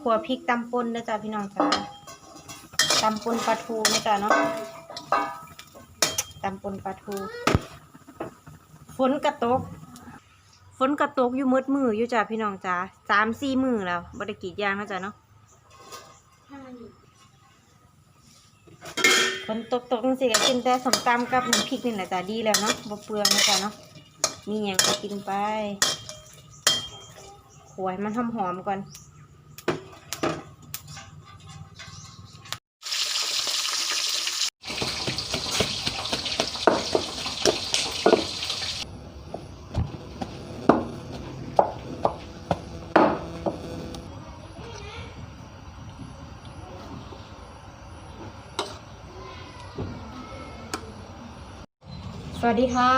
ขัวพริกตำป่นนะจ๊ะพี่น้องจ้าตำป่นปลาทูนะจ๊ะเนาะตำป่นปลาทู ฝนกระตก ฝนกระตกอยู่มืดมืออยู่จ้ะพี่น้องจ้าสามสี่มือแล้วบริกีดยางนะจ๊ะเนาะฝนตกตกจังสิก็กินแต่สมตำกับน้ำพริกนี่แหละจ้ะดีแล้วเนาะบ่เปลืองนะจ๊ะเนาะมีอย่างก็กินไปขวยมันหอมๆก่อน วัสดีค่ะ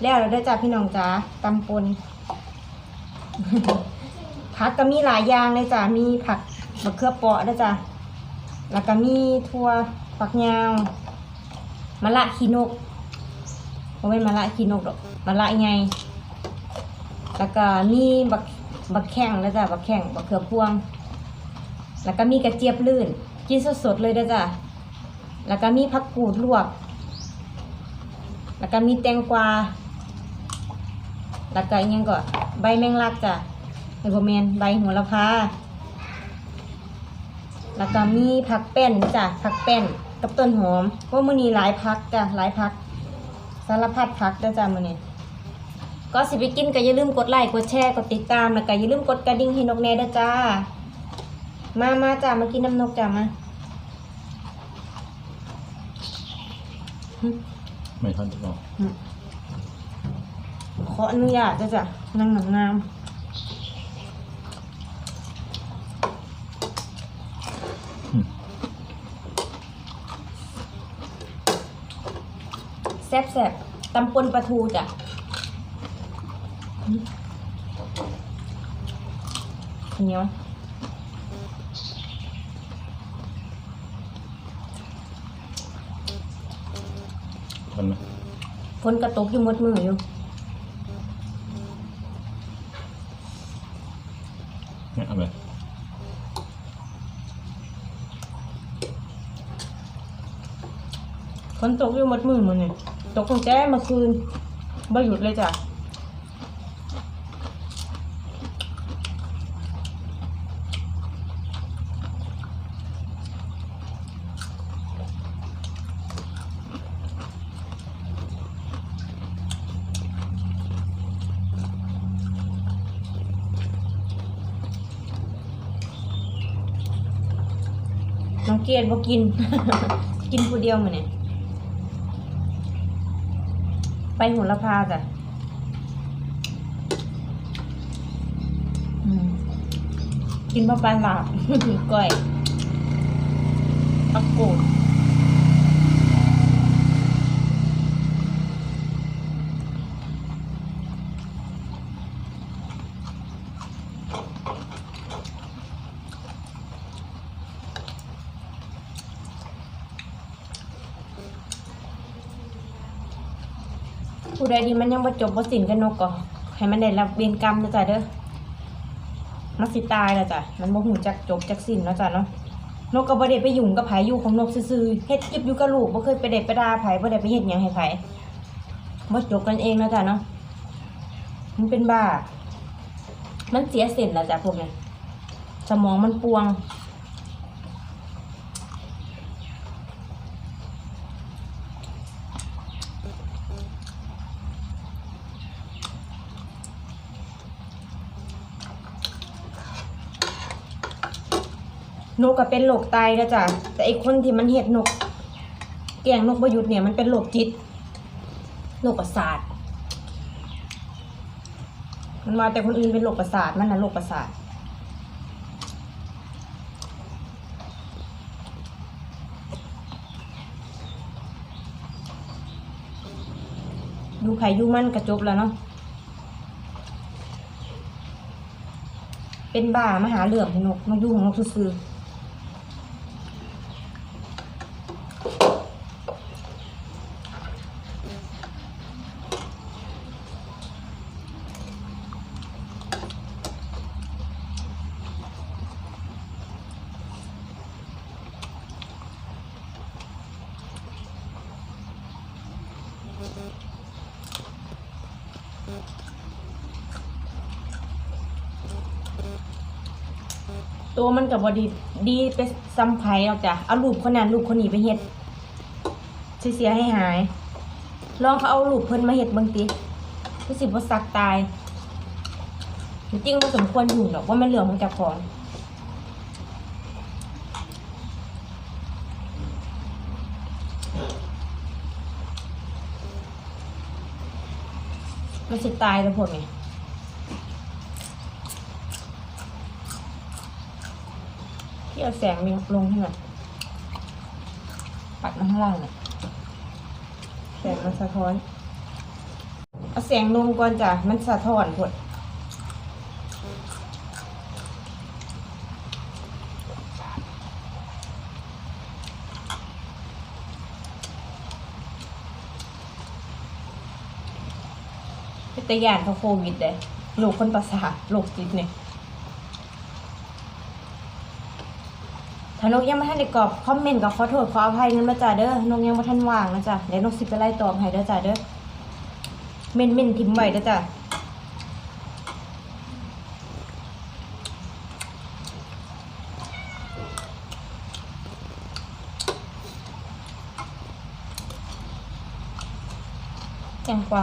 แล้วเราได้จ้าพี่น้องจ้าตำปนผักก็มีหลายอย่างเลยจ้ามีผักมะเขือเปราะด้วยจ้าแล้วก็มีทั่วฝักยาวมะละขีนกเพราะเป็นมะละขีนกดอกมะละไงแล้วก็มีบักบักแข้งแล้วจ้าบักแข้งบักเขือพวง แล้วก็มีกระเจี๊ยบลื่นกินสดๆเลยเด้อจ้าแล้วก็มีผักกูดลวก แล้วก็มีแตงกวา แล้วก็อีกอยังก็ใบแมงลักจ้ะไฮโบแมนใบโหัวละพา แล้วก็มีผักแป้นจ้ะผักแป้นกับต้นหอมเพรามื้อนี้หลายผักจ้ะหลายผักสารพัดผักเด้อจ้ะมื้อนี้ก็สิไปกินก็อย่าลืมกดไลค์กดแชร์กดติดตามแล้วก็อย่าลืมกดกระดิ่งให้นกแน่ด้อจ้า มามาจ้ะมากินน้ำนกจ้ะมา ไม่ทันจะบอกขออนุญาตจ้ะจ้ะนั่งหนังงามแซ่บแซ่บตำปนปลาทูจ้ะเหนียว ทันไหมฝนกระตกอยู่หมดมืออยู่เนี่ยเอาไปฝนตกอยู่หมดมือมันนี่ตกตั้งแต่เมื่อคืนไม่หยุดเลยจ้ะ เกียดบ่กิน กินผู้เดียวมื้อนี่ไปโหัวละพาจ้ะอืมกินปลาปลาหลาบก้อยปักกูด ดที่มันยังบ่จบบ่สิ้นกันนกก็ให้มันได้รับเวรกรรมนะจ๊ะเด้อมันสิตายแล้วจ้ะมันบ่หูจักจบจักสิ้นแล้วจ้ะเนาะนกก็บ่ได้ไปยุ่งกับไผอยู่ของนกซื่อๆเฮ็ดเก็บอยู่กับลูกบ่เคยไปเด็ดไปดาไผบ่ได้ไปเฮ็ดหยังให้ไผบ่จบกันเองนะจ้ะเนาะมันเป็นบ้า มันเสียเส้นแล้วจ้ะพวกนี้สมองมันปวง นกก็เป็นโรคไตนะจ๊ะแต่ไอคนที่มันเห็ดนก แกงนกประยุทธ์เนี่ยมันเป็นโรคจิตโรคประสาทมันมาแต่คนอื่นเป็นโรคประสาทมันนะโรคประสาทดูไผ่ยูมันกระจบแล้วเนาะ เป็นบ้ามาหาเหลือมนกนกยูของนกซื่อ ตัวมันกับบอดีดีไปซ้ำไผ่หรอกจ้ะเอารูปคนนั้นรูปคนนี้ไปเฮ็ดเสียให้หาย ลองเขาเอารูปเพิ่นมาเฮ็ดเบางติรู้สิบ่สักตายจริงๆบ่สมควรอยู่หรอกว่ามันเรื่องของเจ้าของมันสิตายแล้วพวกนี้ ที่เอาแสงมีลงให้หน่อยปัดมาข้างล่างหน่อยแสงมันสะท้อน เอาแสงลงก่อนจ้ะ มันสะท้อนพดเป็นตะยานเขาโควิดเลยโรคคนประสาทโรคจิตเนี่ยานกยังไม่ทันได้กรอบคอมเมนต์ก็ขอโทษขออภัยนั่นมาจ้าเด้อนกยังไม่ทันว่างนะจ้ะเดี๋ยวนกสิไปไล่ตอบให้เด้อจ้าเด้อเม่นเม่นทิมไว้เด้อจ้ะแจงกวา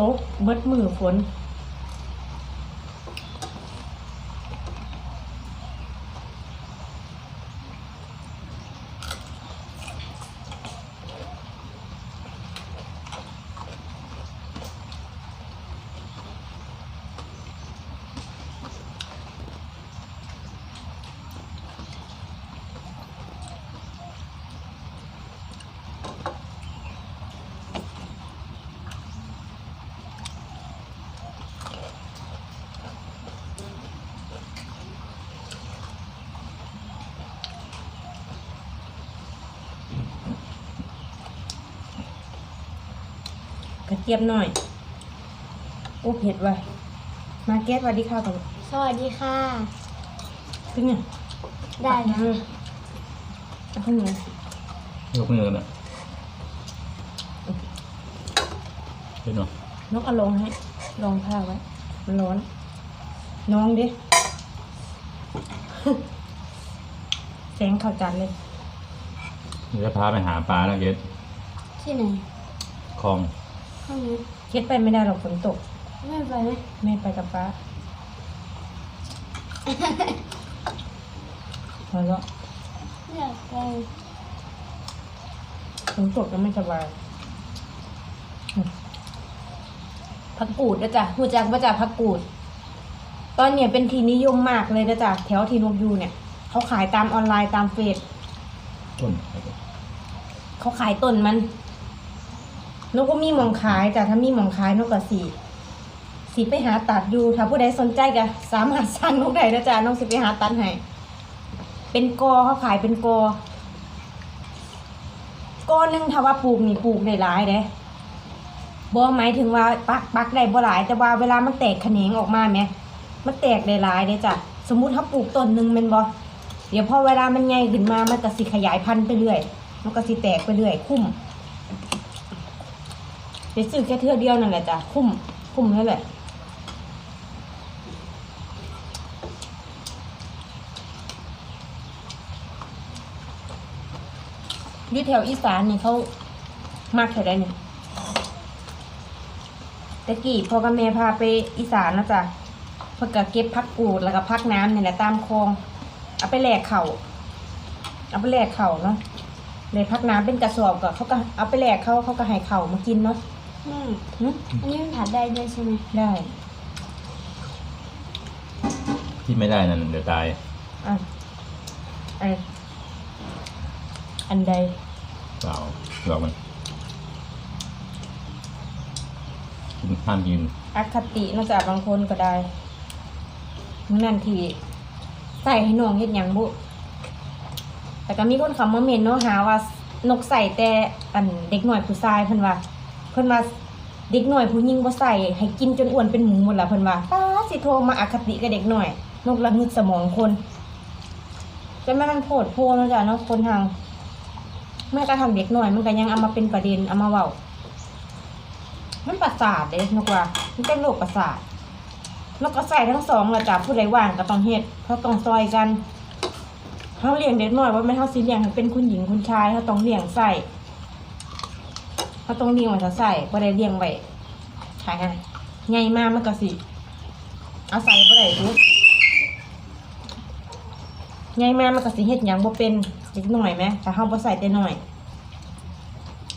ต๊ะเบิดมือฝน จี๊ยบหน่อยโอ้เผ็ดว่ะมาแก๊สสวัสดีค่ะก่อนสวัสดีค่ะขึ้นเนี่ยได้นะนะเอาขึ้นเนี่ยยกมือกันนะเป็นเนาะนกเอาลงให้ลองผ้าไว้ มันร้อน น้องดิ แสงเข้าจันเลย เดี๋ยวจะพาไปหาปลาแล้วเกดที่ไหน คลอง ห้องนี้เก็ดไปไม่ได้หรอกฝนตก ไม่ไปไหมแม่ไปกับป้าพอแล้วอยากไปฝนตกแล้วไม่สบายอืมผักกูดนะจ๊ะหูจักว่าจ๊ะผักกูด ตอนเนี้ยเป็นที่นิยมมากเลยนะจ๊ะแถวที่นกอยูเนี่ย เขาขายตามออนไลน์ตามเฟซต้นเขาขายต้นมัน นกก็มีมองขายจ้ะถ้ามีมองขายนกก็สีสีไปหาตัดอยู่ ถ้าผู้ใดสนใจก็สามารถสั่งนกได้นะจ๊ะนกสิไปหาตัดให้เป็นกอเขาขายเป็นกอกอหนึงถ้าว่าปลูกนี่ปลูกได้หลายเด้บ่หมายถึงว่าปักปักได้บ่หลาย แต่ว่าเวลามันแตกแขนงออกมาแหมมันแตกได้หลายเด้จ้ะสมมุติถ้าปลูกต้นหนึ่งม่นบ่เดี๋ยวพอเวลามันใหญ่ขึ้นมามันก็สิขยายพันธุ์ไปเรื่อย มันก็สิแตกไปเรื่อย คุ้ม ไปซื้อแค่เทื่อเดียวนั่นแหละจ้ะคุ้มคุ้มนั่นแหละอยู่แถวอีสานนี่เขามากแถวใดเนี่ยตะกี้พ่อกับแม่พาไปอีสานนะจ๊ะเพื่อกเก็บพักกูดแล้วก็พักน้ำเนี่ยแหละตามคลอง เอาไปแหลกเข่าเอาไปแหลกเข่าเนาะเลยพักน้ำเป็นกระสอบก็เขาก็เอาไปแหลกเขาเขาก็ให้เข่ามากินเนาะ แม่หึอันนี้มันผัดได้ด้วยใช่ไหมได้ที่ไม่ได้นั่นเดี๋ยวตาย อะไออันใดเปล่าหลอกมันกินห้ามกินอคตินอกจากบางคนก็ได้มื้อนั่นที่ใส่ให้น้องเฮ็ดหยังบุแต่ก็มีคนคำมาเมนเนาะหาว่านกใส่แต่อันเด็กหน่อยผู้ชายเพิ่นว่า เพิ่นว่าเด็กหน่อยผู้หญิงบ่ใส่ให้กินจนอ้วนเป็นหมูหมดละเพิ่นว่าป้าสิโทรมาอคติกับเด็กหน่อย นกละงึดสมองคนจะแม่มันโพดโพเนะจ้ะเนาะคนทางแม่กระทั่งเด็กหน่อย มันก็ยังเอามาเป็นประเด็นเอามาเว้ามันประสาทเด้นกว่า มันเป็นโรคประสาทนกก็ใส่ทั้งสองละจ้ะผู้ใดว่างก็ต้องเฮ็ดเขาะต้องซอยกันเขาเลี้ยงเด็กหน้อยว่าไม่เท่าสิเลี้ยงให้เป็นคุณหญิงคุณชายเขาต้องเลี้ยงใส่ เขาต้องเลี้ยงไว้ถ้าใส่บ่ได้เลี้ยงไว้ใช่ไงไงมากมันก็สิเอาใส่บ่ได้ทุกไงมากมันก็สิเฮ็ดหยังบ่เป็นเด็กน้อยไหมแต่เฮาบ่ใส่แต่น้อย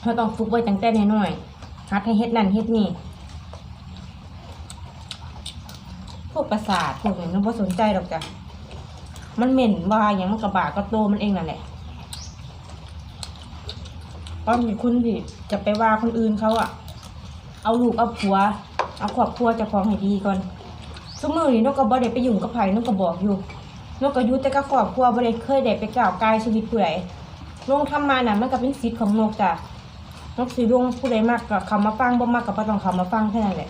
เขาต้องฝึกไว้ตั้งแต่น้อยๆหัดให้เฮ็ดนั่นเฮ็ดนี่พวกประสาทพวกนี้มันบ่สนใจหรอกจ้ะมันเหม็นว่าอย่างมันกระบาก็โตมันเองนั่นแหละ ตอนนี้คุณที่จะไปว่าคนอื่นเขาอะเอาลูกเอาผัว เอาครอบครัวเจะคลองให้ดีก่อนสมือนี่นกก็บ่ได้ไปยุ่งกับไผนกก็บอกอยู่นกก็อยู่แต่กับครอบครัวบ่ได้เคยได้ไปกล่าวกายชีวิตผู้ใดลงทำมาน่ะมันก็เป็นสิทธิ์ของนกจ้ะนกสิลงผู้ใดมากก็เขามาฟังบ่มากก็บ่ต้องเขามาฟังแค่นั้นแหละ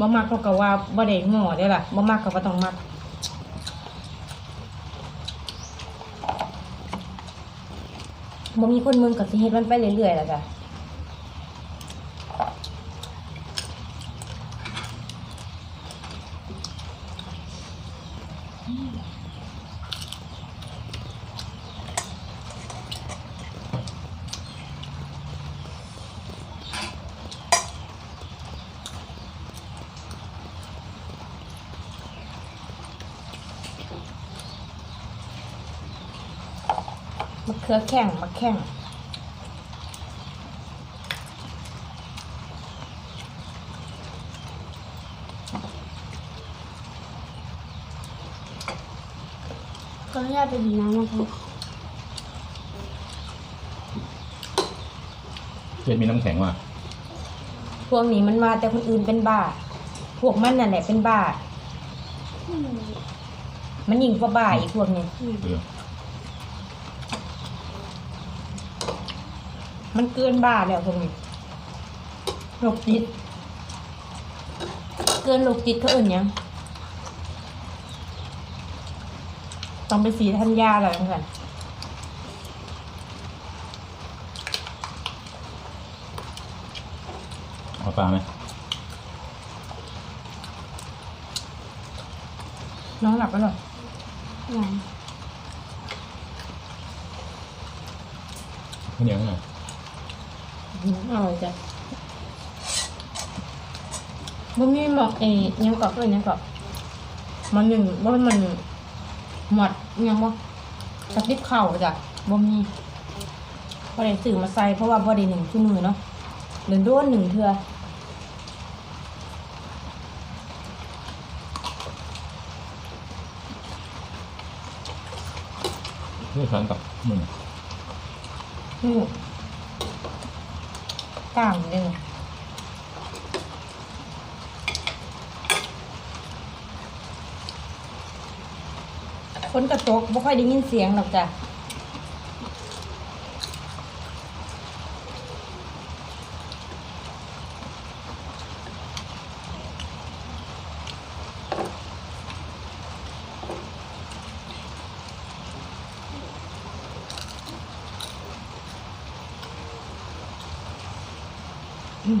บ่มักเขาก็ว่าบ่ได้งอเด้อล่ะบ่มักก็บ่ต้องมักบ่มีคนมึงก็สิเฮ็ดมันไปเรื่อยๆล่ะจ้ะอืม เขือแข้งมะแข้งก็ไม่ได้ไปดูน้ำนะคะเจ็ดมีน้ำแข็งว่ะพวกนี้มันมาแต่คนอื่นเป็นบ้า พวกมันนั่นแหละเป็นบ้าอืมมันยิ่งกว่าบ้าอีกพวกนี้อืมเออ มันเกินบ้าแล้วพวกนี้โรคจิต เกินโรคจิตเขาเอื่นหยังต้องไปสีทันยาอะไรกันเอาปลาไหมน้องหลับแล้วเหรอหวานข้าวเหนียวหน่อย อืมอร่อยจ้ะบ่มีหมอกเอ้ยังเกาะเลยยังเกาะมันหนึ่งว่ามันหมดยังบ่กระติบเข่าจ้ะบ่มีบ่ได้ซื้อมาใส่เพราะว่าบ่ได้หนึ่งชั่วมือเนาะเดินโดนหนึ่งเทื่อเพื่อช้อนกับมึงอืม กล้ามเลยคนกระตกบ่ค่อยได้ยินเสียงหรอกจ้ะ แม่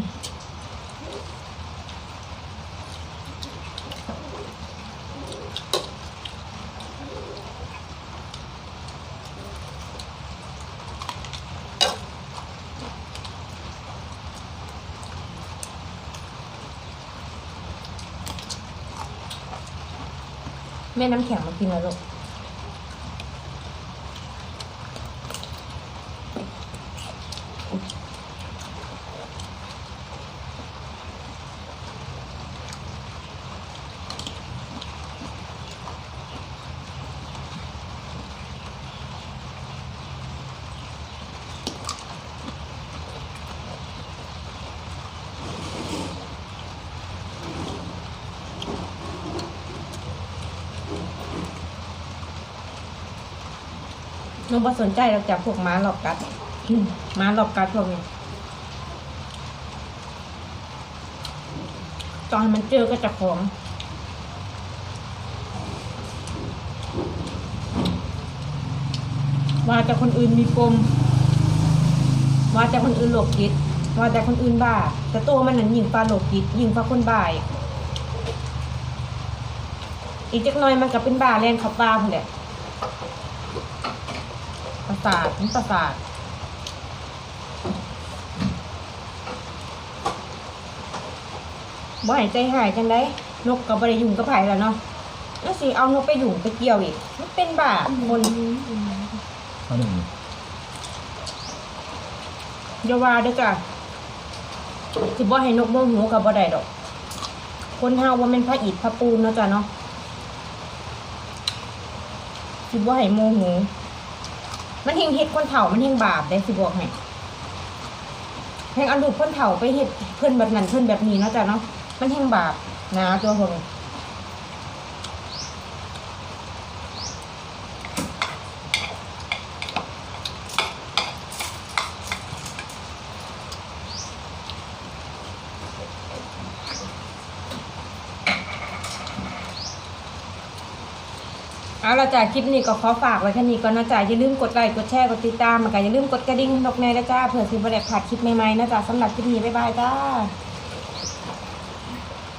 น้ำแข็งมากินแล้วลูก หนูบ่สนใจเราจับพวกม้าหลอกกัดม้าหลอกกัดพวกนี้ตอนมันเจอก็จะของว่าแต่คนอื่นมีปมว่าแต่คนอื่นโลกจิตว่าแต่คนอื่นบ้า แต่ตัวมันนั้นยิงฟ้าโลกจิตยิงฟ้าคนบ้าอีกอีกจักน่อยมันก็เป็นบ้าแลนเขาป้าพุ่นแหละประ สาทมันประสาทบ่ใหายใจหายจังได้นกก็บ่ได้ยุ่งกับไผแล้วเนาะแล้วสิเอานกไปยุ่งไปเกี่ยวอีก มันเป็นบ้าคนข้าวหนึ่งอย่าว่าเด้อจ้ะสิบ่ให้นกโมโหก็บ่ได้ดอก คนเฮาว่าแม่นพระอิฐพระปูนเนาะจ้ะเนาะสิบ่ให้โมโห มันเฮงเฮ็ดคนเถ่ามันเฮงบาปได้สิบอกให้เฮงเอารูคนเถ่าไปเฮ็ดเพื่อนแบบนั้นเพื่อนแบบนี้เนาะจ้ะเนาะมันเฮงบาปนะตัวคน เอาละจ้ะคลิปนี้ก็ขอฝากไว้แค่นี้ก่อนนะจ้ะอย่าลืมกดไลค์กดแชร์กดติดตามมากันอย่าลืมกดกระดิ่งนกในนะจ้าเผื่อสิบ่ได้พลาดคลิปใหม่ๆนะจ้ะสำหรับคลิปนี้บ๊ายบายจ้า